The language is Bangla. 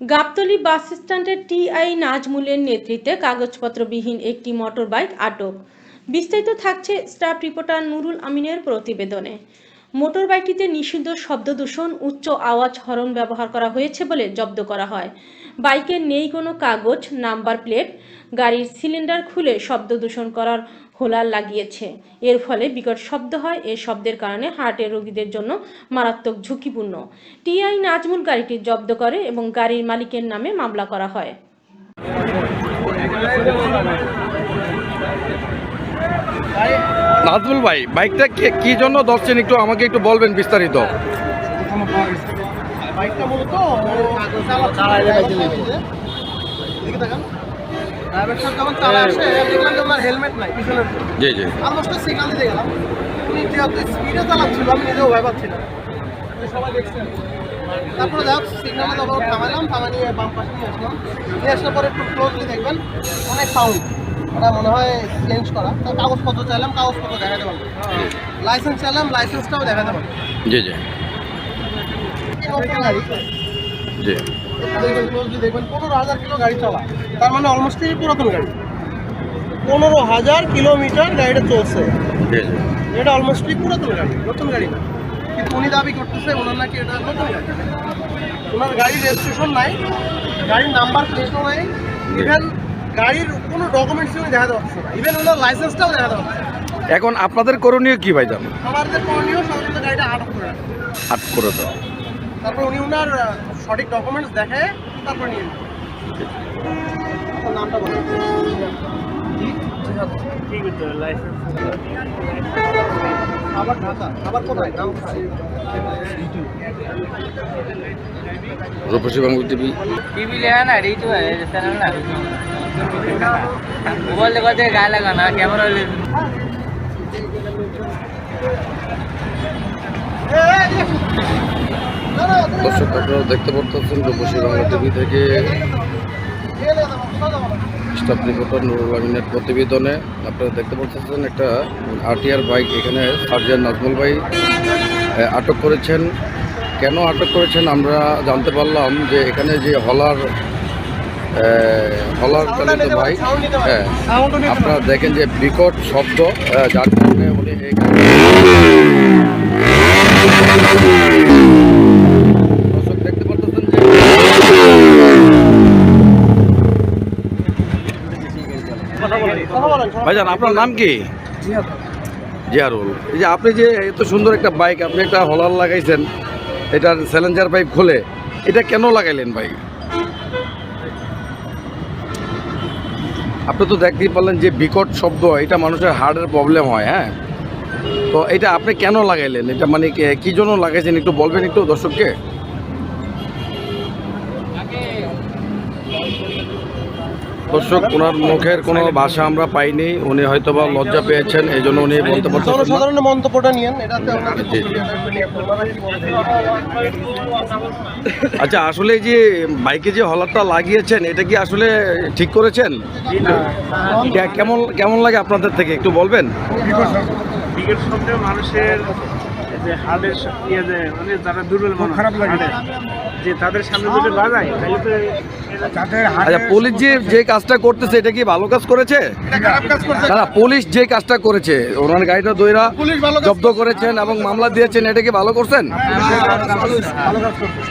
গাবতলী বাস স্ট্যান্ডের টিআই নাজমুলের নেতৃত্বে কাগজপত্রবিহীন একটি মোটরবাইক আটক। বিস্তারিত থাকছে স্টাফ রিপোর্টার নুরুল আমিনের প্রতিবেদনে। মোটরবাইকটিতে নিষিদ্ধ শব্দদূষণ উচ্চ আওয়াজ হরন ব্যবহার করা হয়েছে বলে জব্দ করা হয়। বাইকের নেই কোনো কাগজ, নাম্বার প্লেট, গাড়ির সিলিন্ডার খুলে শব্দ দূষণ করার হোলার লাগিয়েছে এর ফলে বিকট শব্দ হয় এ শব্দের কারণে হার্টের রোগীদের জন্য মারাত্মক ঝুঁকিপূর্ণ টিআই নাজমুল গাড়িটি জব্দ করে এবং গাড়ির মালিকের নামে মামলা করা হয় নাজমুল ভাই বাইকটা কে- কি জন্য ধরছেন একটু আমাকে একটু বলবেন বিস্তারিত বাইকটা মূলত ড্রাইভার যখন চালা আসে দেখলাম যে ওনার হেলমেট নাই পিছনের জি জি। অলমোস্ট সিগন্যাল দিতে গেলাম। উনি যেহেতু স্পিডে চালাচ্ছিল আমি নিজেও ভয় পাচ্ছি না। সবাই দেখছেন তারপরে যাই হোক সিগন্যালে তখন থামালাম থামা নিয়ে বাম পাশে নিয়ে আসলাম। নিয়ে আসার পরে একটু ক্লোজলি দেখবেন অনেক সাউন্ড ওটা মনে হয় চেঞ্জ করা। তো কাগজপত্র চাইলাম কাগজপত্র দেখাতে পারব। লাইসেন্স চাইলাম লাইসেন্সটাও দেখাতে পারব। জি জি। গাড়ি। জি। দেখবেন পনেরো হাজার কিলো গাড়ি চলা তার মানে অলমোস্ট পুরাতন গাড়ি পনেরো হাজার কিলোমিটার গাড়িটা চলছে এটা অলমোস্টলি পুরাতন গাড়ি নতুন গাড়ি না। কিন্তু উনি দাবি করতেছে ওনার নাকি এটা নতুন গাড়ি। ওনার গাড়ির রেজিস্ট্রেশন নাই গাড়ির নাম্বার প্লেটও নাই ইভেন গাড়ির কোনো ডকুমেন্টস উনি দেখাতে পারছে না। ইভেন ওনার লাইসেন্সটাও পারছে না। এখন আপনাদের করণীয় কি ভাই জানো? আমাদের করণীয় সাধারণত গাড়িটা আটক করে। রাখে আট করে দাও। তারপর উনি উনার সঠিক ডকুমেন্টস দেখে তারপর নিয়ে নামটা বলুন। আবার ঢাকা আবার টিভি। টিভি লেয়া না এই তো চ্যানেল না। বলতে গায়ে লাগা না ক্যামেরা Yeah. দর্শক আপনারা দেখতে পাচ্ছেন রূপসী বাংলা টিভি থেকে। স্টাফ রিপোর্টার নুরুল আমিনের প্রতিবেদনে আপনারা দেখতে পাচ্ছেন একটা আরটিআর বাইক এখানে সার্জন নাজমুল ভাই আটক করেছেন কেন আটক করেছেন আমরা জানতে পারলাম যে এখানে যে হলার হলার চালিত বাইক। হ্যাঁ আপনারা দেখেন যে বিকট শব্দ যার কারণে উনি ভাইজান আপনার নাম কি? জিয়ারুল। এই যে আপনি যে এত সুন্দর একটা বাইক আপনি একটা হলার লাগাইছেন এটার স্যালেঞ্জার পাইপ খোলে এটা কেন লাগাইলেন ভাই? আপনি তো দেখতেই পারলেন যে বিকট শব্দ এটা মানুষের হার্টের প্রবলেম হয় হ্যাঁ? তো এটা আপনি কেন লাগাইলেন? এটা মানে কি- কি জন্য লাগাইছেন একটু বলবেন একটু দর্শককে? দর্শক ওনার মুখের কোনো ভাষা আমরা পাইনি উনি হয়তো বা লজ্জা পেয়েছেন এই জন্য উনি বলতে পারছেন না। মন্তব্যটা নিয়েন? আচ্ছা আসলে এই যে বাইকে যে হলারটা লাগিয়েছেন এটা কি আসলে ঠিক করেছেন কেমন কেমন লাগে আপনাদের থেকে একটু বলবেন মানুষের যে হার্টের ইয়ে যে মানে যারা দুর্বল মানুষ খারাপ লাগে। যে তাদের সামনে যদি বাজায় তাহলে তো আচ্ছা পুলিশ যে যে কাজটা করতেছে এটা কি ভালো কাজ করেছে? এটা খারাপ কাজ করছে। না না পুলিশ যে কাজটা করেছে ওনার গাড়িটা দইরা জব্দ করেছেন এবং মামলা দিয়েছেন এটা কি ভালো করছেন? ভালো কাজ করছে।